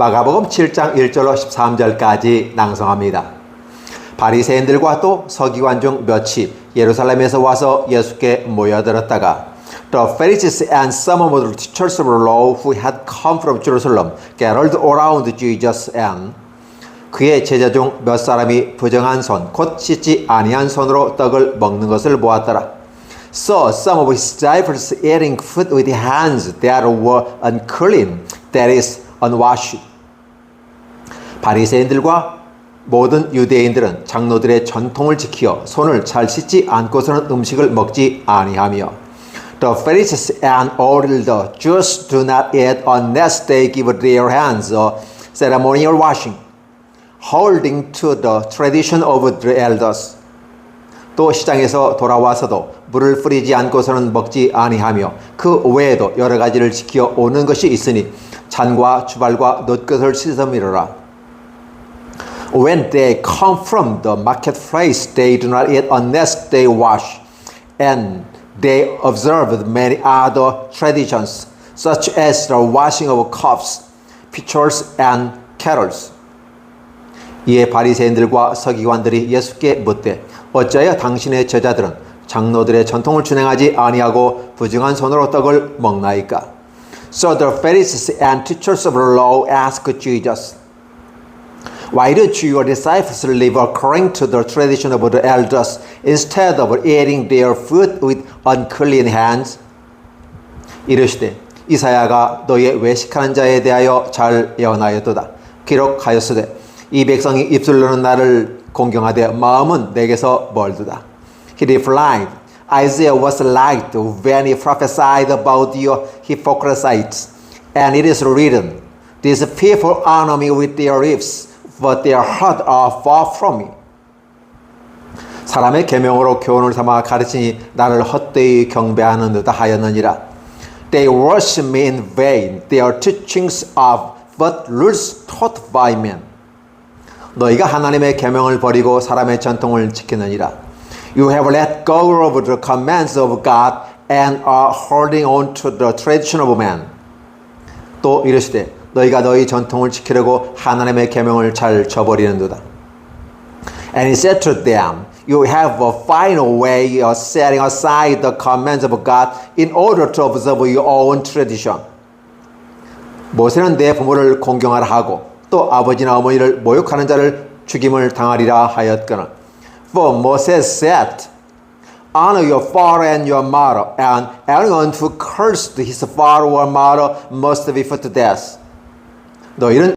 마가복음 7장 1절로 13절까지 낭송합니다. 바리새인들과 또 서기관 중 몇이 예루살렘에서 와서 예수께 모여들었다가 The Pharisees and some of the teachers of the law who had come from Jerusalem gathered around Jesus and 그의 제자 중 몇 사람이 부정한 손, 곧 씻지 아니한 손으로 떡을 먹는 것을 보았더라. So some of his disciples eating food with hands that were unclean, that is, unwashed. 바리새인들과 모든 유대인들은 장로들의 전통을 지키어 손을 잘 씻지 않고서는 음식을 먹지 아니하며 The Pharisees and all the Jews do not eat unless they give their hands a ceremonial washing, holding to the tradition of the elders. 또 시장에서 돌아와서도 물을 뿌리지 않고서는 먹지 아니하며 그 외에도 여러 가지를 지켜 오는 것이 있으니 잔과 주발과 놋것을 씻음이로라. When they come from the marketplace, they do not eat unless they wash, and they observe many other traditions, such as the washing of cups, pitchers, and kettles. 이에 바리새인들과 서기관들이 예수께 묻되 어찌하여 당신의 제자들은 장로들의 전통을 준행하지 아니하고 부정한 손으로 떡을 먹나이까? So the Pharisees and teachers of the law asked Jesus, Why do your disciples live according to the tradition of the elders instead of eating their food with unclean hands? 이르시되 이사야가 너의 외식하는 자에 대하여 잘 예언하였도다. 기록하였으되 이 백성이 입술로는 나를 공경하되 마음은 내게서 멀도다. He replied, Isaiah was like when he prophesied about your hypocrites, and it is written, These people honor me with their lips, but their heart are far from me. 사람의 계명으로 교훈을 삼아 가르치니 나를 헛되이 경배하는 듯 하였느니라. They worship me in vain. Their teachings are but rules taught by men. 너희가 하나님의 계명을 버리고 사람의 전통을 지키느니라. You have let go of the commands of God and are holding on to the tradition of man. 또 이르시되 너희가 너희 전통을 지키려고 하나님의 계명을 잘 저버리는도다. And he said to them, You have a final way of setting aside the commands of God in order to observe your own tradition. 모세는 내 부모를 공경하라 하고 또 아버지나 어머니를 모욕하는 자를 죽임을 당하리라 하였거늘. For Moses said, Honor your father and your mother, and anyone who cursed his father or mother must be put to death. 너희는